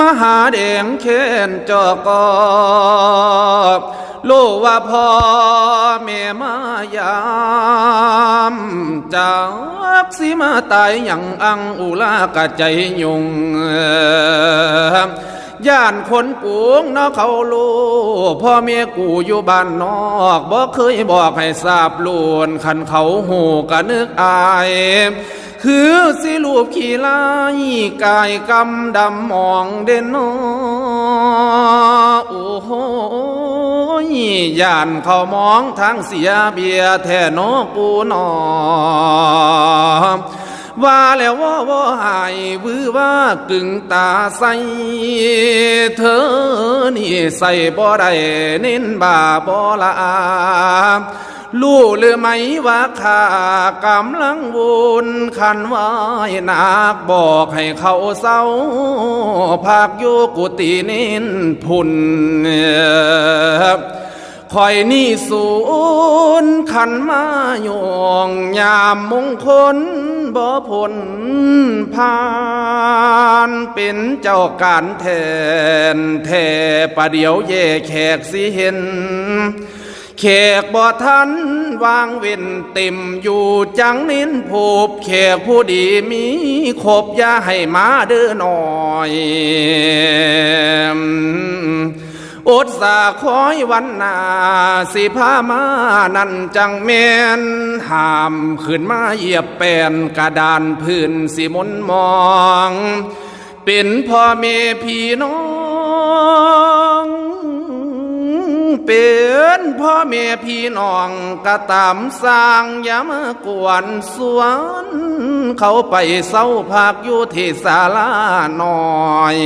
มหาแดงเข็นจอกอบลูกว่าพ่อแม่มายามจากสิมาตายอย่างอังอุลากะใจยุงย่านคนกูงนาะเขาลูพ่อเมียกูอยู่บ้านนอกบ่เคยบอกให้ทราบลวนคันเขาหูกะนึกอาย คือสิรูปขี่ลายกายกำดำมองเด่นนอโอ้โหย่านเขามองทางเสียเบียแท่นอปูนอ ว่าแล้วว่าว่าหายวือว่ากึ่งตาใสเธอนี่ใส่บ่ได้เน้นบ่าบ่ละอารู้หรือไหมว่าข้ากำลังวุ่นคันวายนักบอกให้เขาเศร้าภาคอยู่กุฏินินพุนคอยนี่สูนขันมาโยงยามมงคล บ่ผลผ่านเป็นเจ้าการแทนแทประเดี๋ยวเย่แขกสิเห็นแขกบ่ทันวางเว้นเต็มอยู่จังนินผูบแขกผู้ดีมีครบยาให้มาเด้อหน่อย อดสาคอยวันนาสิพามานั่นจังแมนห้ามขึ้นมาเหยียบแป้นกระดานพื้นสิมนมอง เป็นพ่อแม่พี่น้อง เป็นพ่อแม่พี่น้องกระตามสร้างอย่ามากวนสวน เขาไปเศร้าพักอยู่ที่ศาลาหน่อย